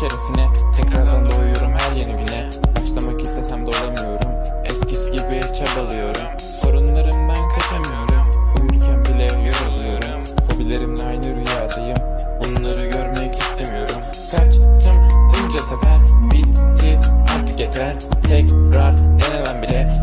şerefine. Tekrardan doğuyorum her yeni güne Başlamak istesem de olamıyorum Eskisi gibi çabalıyorum. Sorunlarımdan kaçamıyorum. Uyurken bile yoruluyorum. Fobilerimle aynı rüyadayım. Bunları görmek istemiyorum. Kaçtım bunca sefer Bitti. Artık yeter. Tekrar denemem bile.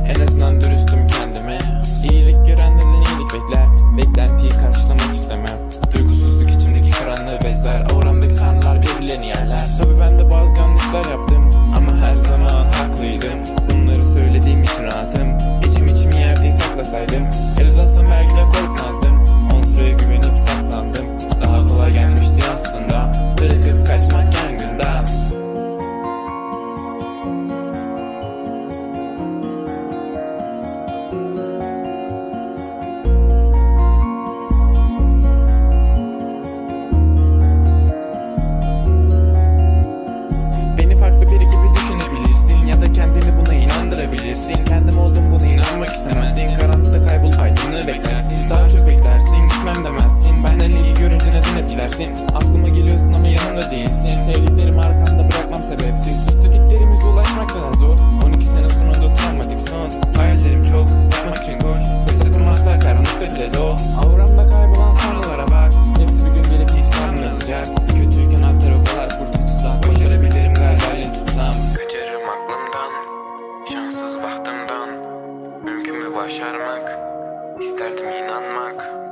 Gidersin Aklıma geliyorsun ama yanımda değilsin. Sevdiklerimi arkanda bırakmam sebepsiz. İstediklerimize ulaşmak kadar zor. 12 sene sonunda travmatik son. Hayallerim çok yapmak için koş. Özledim asla karanlıkta bile doğ. Avramda kaybolan sanrılara bak. Hepsi bir gün gelip intikamını alacak. Kötüyken altlar o kadar kurtu tutsak Başarabilirim galiba elini tutsam. Kaçarım aklımdan Şanssız bahtımdan. Mümkün mü başarmak? İsterdim inanmak